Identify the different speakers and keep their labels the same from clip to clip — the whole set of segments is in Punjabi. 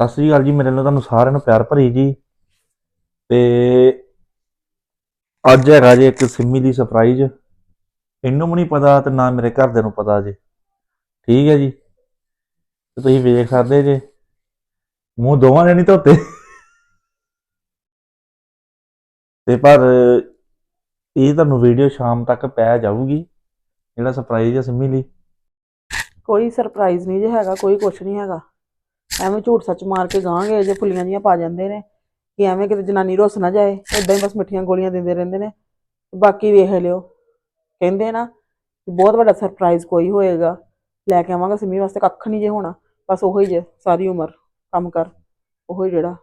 Speaker 1: ਸਤਿ ਸ੍ਰੀ ਅਕਾਲ ਜੀ, ਮੇਰੇ ਨਾਲ ਤੁਹਾਨੂੰ ਸਾਰਿਆਂ ਨੂੰ ਪਿਆਰ ਭਰੀ ਜੀ। ਤੇ ਅੱਜ ਹੈਗਾ ਜੀ ਇੱਕ ਸਿੰਮੀ ਦੀ ਸਰਪ੍ਰਾਈਜ਼ ਇਹਨੂੰ ਵੀ ਨਹੀਂ ਪਤਾ ਤੇ ਨਾ ਮੇਰੇ ਘਰਦਿਆਂ ਨੂੰ ਪਤਾ ਜੀ। ਠੀਕ ਹੈ ਜੀ। ਤੇ ਤੁਸੀਂ ਵੇਖ ਸਕਦੇ ਜੇ। ਮੂੰਹ ਦੋਵਾਂ ਨੇ ਨਹੀਂ ਧੋਤੇ। ਤੇ ਪਰ ਇਹ ਤੁਹਾਨੂੰ ਵੀਡੀਓ ਸ਼ਾਮ ਤੱਕ ਪੈ ਜਾਊਗੀ, ਜਿਹੜਾ ਸਰਪ੍ਰਾਈਜ਼ ਹੈ ਸਿੰਮੀ ਲਈ।
Speaker 2: ਕੋਈ ਸਰਪ੍ਰਾਈਜ਼ ਨਹੀਂ ਜੇ ਹੈਗਾ, ਕੋਈ ਕੁਛ ਨਹੀਂ ਹੈਗਾ। ਐਵੇਂ ਝੂਠ ਸੱਚ ਮਾਰ ਕੇ ਗਾਂਗੇ, ਜੇ ਫੁੱਲੀਆਂ ਜੀਆਂ ਪਾ ਜਾਂਦੇ ਨੇ। ਕਿ ਐਵੇਂ ਕਿਤੇ ਜਨਾਨੀ ਰੁੱਸ ਨਾ ਜਾਏ ਇਦਾਂ ਹੀ ਬਸ ਮਿੱਠੀਆਂ ਗੋਲੀਆਂ ਦਿੰਦੇ ਰਹਿੰਦੇ ਨੇ। ਬਾਕੀ ਵੇਖ ਲਿਓ, ਕਹਿੰਦੇ ਨਾ ਬਹੁਤ ਵੱਡਾ ਸਰਪ੍ਰਾਈਜ਼ ਕੋਈ ਹੋਏਗਾ। ਲੈ ਕੇ ਆਵਾਂਗਾ ਸਿੰਮੀ ਵਾਸਤੇ, ਕੱਖ ਨਹੀਂ ਜੇ ਹੋਣਾ, ਬਸ ਉਹੋ ਹੀ ਜੇ, ਸਾਰੀ ਉਮਰ ਕੰਮ ਕਰ। ਉਹੋ ਜਿਹੜਾ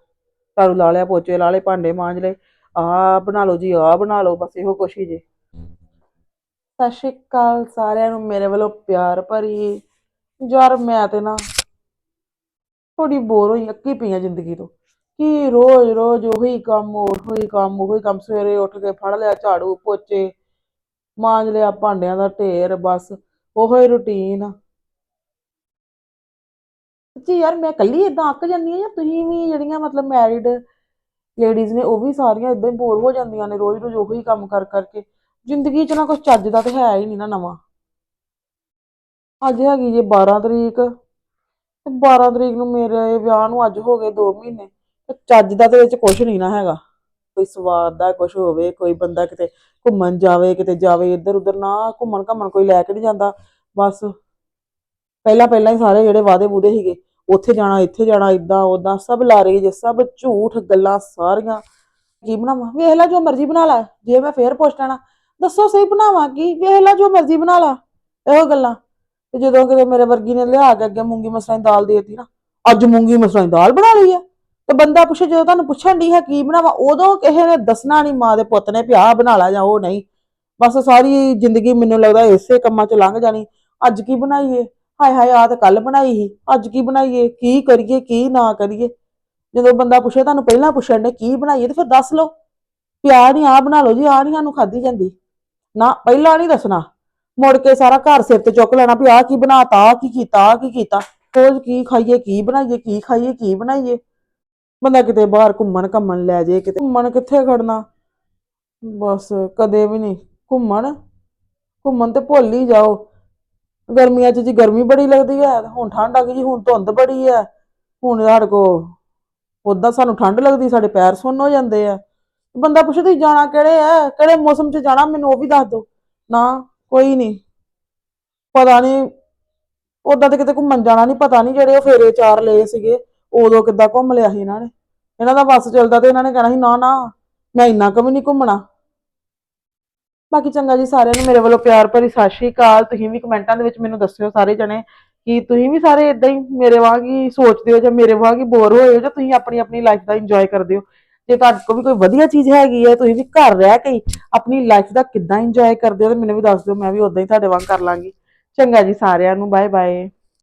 Speaker 2: ਝਾੜੂ ਲਾ ਲਿਆ, ਪੋਚੇ ਲਾ ਲਏ, ਭਾਂਡੇ ਮਾਂਜ ਲਏ, ਆਹ ਬਣਾ ਲਓ ਜੀ, ਆਹ ਬਣਾ ਲਓ, ਬਸ ਇਹੋ ਕੁਛ ਹੀ ਜੇ। ਸਤਿ ਸ਼੍ਰੀ ਅਕਾਲ ਸਾਰਿਆਂ ਨੂੰ, ਮੇਰੇ ਵੱਲੋਂ ਪਿਆਰ ਭਰੀ। ਯਾਰ ਮੈਂ ਤੇ ਨਾ ਥੋੜੀ ਬੋਰ ਹੋਈ, ਅੱਕੀ ਪਈ ਆ ਜ਼ਿੰਦਗੀ ਤੋਂ। ਕਿ ਰੋਜ਼ ਰੋਜ਼ ਉਹੀ ਕੰਮ ਉਹੀ ਕੰਮ ਉਹੀ ਕੰਮ। ਸਵੇਰੇ ਉੱਠ ਕੇ ਫੜ ਲਿਆ ਝਾੜੂ, ਪੋਚੇ, ਮਾਂਜ ਲਿਆ ਭਾਂਡਿਆਂ ਦਾ ਢੇਰ, ਬਸ ਉਹੋ ਹੀ ਰੁਟੀਨ ਜੀ ਯਾਰ, ਮੈਂ ਇਕੱਲੀ ਇਦਾਂ ਅੱਕ ਜਾਂਦੀ ਆ ਜਾਂ ਤੁਸੀਂ ਵੀ ਜਿਹੜੀਆਂ ਮਤਲਬ ਮੈਰਿਡ ਲੇਡੀਜ਼ ਨੇ, ਉਹ ਵੀ ਸਾਰੀਆਂ ਇਦਾਂ ਹੀ ਬੋਰ ਹੋ ਜਾਂਦੀਆਂ ਨੇ ਰੋਜ਼ ਰੋਜ਼ ਉਹੀ ਕੰਮ ਕਰ ਕਰਕੇ ਜ਼ਿੰਦਗੀ 'ਚ ਨਾ ਕੁਝ ਚੱਜ ਦਾ ਤੇ ਹੈ ਹੀ ਨਹੀਂ ਨਾ ਨਵਾਂ। ਅੱਜ ਹੈਗੀ ਜੇ 12 ਤਰੀਕ। ਤੇ 12 ਤਰੀਕ ਨੂੰ ਮੇਰੇ ਵਿਆਹ ਨੂੰ ਅੱਜ ਹੋ ਗਏ 2 ਮਹੀਨੇ, ਤੇ ਚੱਜ ਦਾ ਤੇ ਵਿੱਚ ਕੁਝ ਨਹੀਂ ਨਾ ਹੈਗਾ। ਕੋਈ ਸਵਾਦ ਦਾ ਕੁਝ ਹੋਵੇ, ਕੋਈ ਬੰਦਾ ਕਿਤੇ ਘੁੰਮਣ ਜਾਵੇ, ਕਿਤੇ ਜਾਵੇ ਇੱਧਰ ਉੱਧਰ ਨਾ ਘੁੰਮਣ ਘੁੰਮਣ ਕੋਈ ਲੈ ਕੇ ਨਹੀਂ ਜਾਂਦਾ। ਬਸ ਪਹਿਲਾਂ ਪਹਿਲਾਂ ਹੀ ਸਾਰੇ ਜਿਹੜੇ ਵਾਦੇ ਬੂਦੇ ਸੀਗੇ, ਉੱਥੇ ਜਾਣਾ, ਇੱਥੇ ਜਾਣਾ ਇਦਾਂ ਉਦਾਂ ਸਭ ਲਾਰੇ ਜੇ, ਸਭ ਝੂਠ ਗੱਲਾਂ ਸਾਰੀਆਂ। ਕੀ ਬਣਾਵਾਂ? ਵੇਖ ਲੈ ਜੋ ਮਰਜ਼ੀ ਬਣਾ ਲੈ, ਜੇ ਮੈਂ ਫੇਰ ਪੁੱਛ ਲੈਣਾ, ਦੱਸੋ ਸਹੀ ਬਣਾਵਾਂ ਕੀ? ਵੇਖ ਲੈ ਜੋ ਮਰਜ਼ੀ ਬਣਾ ਲਾ, ਇਹੋ ਗੱਲਾਂ। ਤੇ ਜਦੋਂ ਕਿਤੇ ਮੇਰੇ ਵਰਗੀ ਨੇ ਲਿਆ ਕੇ ਅੱਗੇ ਮੂੰਗੀ ਮਸਰਾਂ ਦੀ ਦਾਲ ਦੇ ਦਿੱਤੀ ਨਾ, ਅੱਜ ਮੂੰਗੀ ਮਸਰਾਂ ਦੀ ਦਾਲ ਬਣਾ ਲਈ ਹੈ। ਤੇ ਬੰਦਾ ਪੁੱਛੇ ਜਦੋਂ ਤੁਹਾਨੂੰ ਪੁੱਛਣ ਦੀ ਹੈ ਕੀ ਬਣਾਵਾਂ, ਉਦੋਂ ਕਿਸੇ ਨੇ ਦੱਸਣਾ ਨਹੀਂ ਮਾਂ ਦੇ ਪੁੱਤ ਨੇ ਵੀ ਆਹ ਬਣਾ ਲਾ ਜਾਂ ਉਹ ਨਹੀਂ। ਬਸ ਸਾਰੀ ਜ਼ਿੰਦਗੀ ਮੈਨੂੰ ਲੱਗਦਾ ਇਸੇ ਕੰਮਾਂ 'ਚ ਲੰਘ ਜਾਣੀ। ਅੱਜ ਕੀ ਬਣਾਈਏ? ਹਾਏ ਹਾਏ, ਆਹ ਤਾਂ ਕੱਲ ਬਣਾਈ ਸੀ। ਅੱਜ ਕੀ ਬਣਾਈਏ? ਕੀ ਕਰੀਏ, ਕੀ ਨਾ ਕਰੀਏ? ਜਦੋਂ ਬੰਦਾ ਪੁੱਛੇ ਤੁਹਾਨੂੰ ਪਹਿਲਾਂ ਪੁੱਛਣ ਨੇ ਕੀ ਬਣਾਈਏ, ਤੇ ਫਿਰ ਦੱਸ ਲਓ। ਵੀ ਆਹ ਨਹੀਂ ਆਹ ਬਣਾ ਲਓ ਜੀ, ਆਹ ਨਹੀਂ ਸਾਨੂੰ ਖਾਧੀ ਜਾਂਦੀ। ਨਾ, ਪਹਿਲਾਂ ਨਹੀਂ ਦੱਸਣਾ। ਮੁੜ ਕੇ ਸਾਰਾ ਘਰ ਸਿਰ ਤੇ ਚੁੱਕ ਲੈਣਾ ਵੀ ਆਹ ਕੀ ਬਣਾਤਾ, ਆਹ ਕੀ ਕੀਤਾ, ਆਹ ਕੀ ਕੀਤਾ। ਰੋਜ਼ ਕੀ ਖਾਈਏ, ਕੀ ਬਣਾਈਏ, ਕੀ ਖਾਈਏ, ਕੀ ਬਣਾਈਏ। ਬੰਦਾ ਕਿਤੇ ਬਾਹਰ ਘੁੰਮਣ ਘੰਮਣ ਲੈ ਜੇ, ਕਿਤੇ ਘੁੰਮਣ ਕਿੱਥੇ ਖੜਨਾ। ਬਸ ਕਦੇ ਵੀ ਨਹੀਂ, ਘੁੰਮਣ। ਘੁੰਮਣ ਤੇ ਭੁੱਲ ਹੀ ਜਾਓ। ਗਰਮੀਆਂ 'ਚ ਜੀ ਗਰਮੀ ਬੜੀ ਲੱਗਦੀ ਹੈ, ਹੁਣ ਠੰਡ ਆ ਗਈ ਜੀ, ਹੁਣ ਧੁੰਦ ਬੜੀ ਹੈ। ਹੁਣ ਸਾਡੇ ਕੋ ਉਦਾਂ ਸਾਨੂੰ ਠੰਡ ਲੱਗਦੀ, ਸਾਡੇ ਪੈਰ ਸੁੰਨ ਹੋ ਜਾਂਦੇ ਆ। ਬੰਦਾ ਪੁੱਛਦਾ ਜਾਣਾ ਕਿਹੜੇ ਆ ਕਿਹੜੇ ਮੌਸਮ 'ਚ ਜਾਣਾ, ਮੈਨੂੰ ਉਹ ਵੀ ਦੱਸ ਦਿਓ। ਨਾ ਕੋਈ ਨਹੀਂ ਪਤਾ ਨਹੀਂ ਉਦਾਂ ਤੇ ਕਿਤੇ ਘੁੰਮਣ ਜਾਣਾ ਨਹੀਂ ਪਤਾ ਨਹੀਂ ਜਿਹੜੇ ਉਹ ਫੇਰੇ ਚਾਰ ਲਏ ਸੀਗੇ, ਉਦੋਂ ਕਿੱਦਾਂ ਘੁੰਮ ਲਿਆ ਸੀ ਇਹਨਾਂ ਨੇ। ਇਹਨਾਂ ਦਾ ਬੱਸ ਚੱਲਦਾ ਤੇ ਇਹਨਾਂ ਨੇ ਕਹਿਣਾ ਸੀ, ਨਾ ਨਾ, ਮੈਂ ਇੰਨਾ ਕੁ ਵੀ ਨਹੀਂ ਘੁੰਮਣਾ। ਬਾਕੀ ਚੰਗਾ ਜੀ ਸਾਰਿਆਂ ਨੂੰ ਮੇਰੇ ਵੱਲੋਂ ਪਿਆਰ ਭਰੀ ਸਤਿ ਸ਼੍ਰੀ ਅਕਾਲ। ਤੁਸੀਂ ਵੀ ਕਮੈਂਟਾਂ ਦੇ ਵਿੱਚ ਮੈਨੂੰ ਦੱਸਿਓ ਸਾਰੇ ਜਣੇ ਕਿ ਤੁਸੀਂ ਵੀ ਸਾਰੇ ਇਦਾਂ ਹੀ ਮੇਰੇ ਵਾਂਗ ਹੀ ਸੋਚਦੇ ਹੋ ਜਾਂ ਮੇਰੇ ਵਾਂਗ ਹੀ ਬੋਰ ਹੋਏ ਹੋ ਜਾਂ ਤੁਸੀਂ ਆਪਣੀ ਆਪਣੀ ਲਾਈਫ ਦਾ ਇੰਜੋਏ ਕਰਦੇ ਹੋ। ਜੇ ਤੁਹਾਡੇ ਕੋਲ ਵੀ ਕੋਈ ਵਧੀਆ ਚੀਜ਼ ਹੈਗੀ ਹੈ, ਤੁਸੀਂ ਵੀ ਘਰ ਰਹਿ ਕੇ ਆਪਣੀ ਲਾਈਫ ਦਾ ਕਿੱਦਾਂ ਇੰਜੋਏ ਕਰਦੇ ਹੋ, ਤੇ ਮੈਨੂੰ ਵੀ ਦੱਸ ਦਿਓ, ਮੈਂ ਵੀ ਉਦਾਂ ਹੀ ਤੁਹਾਡੇ ਵਾਂਗ ਕਰ ਲਾਂਗੀ। ਚੰਗਾ ਜੀ, ਸਾਰਿਆਂ ਨੂੰ ਬਾਏ ਬਾਏ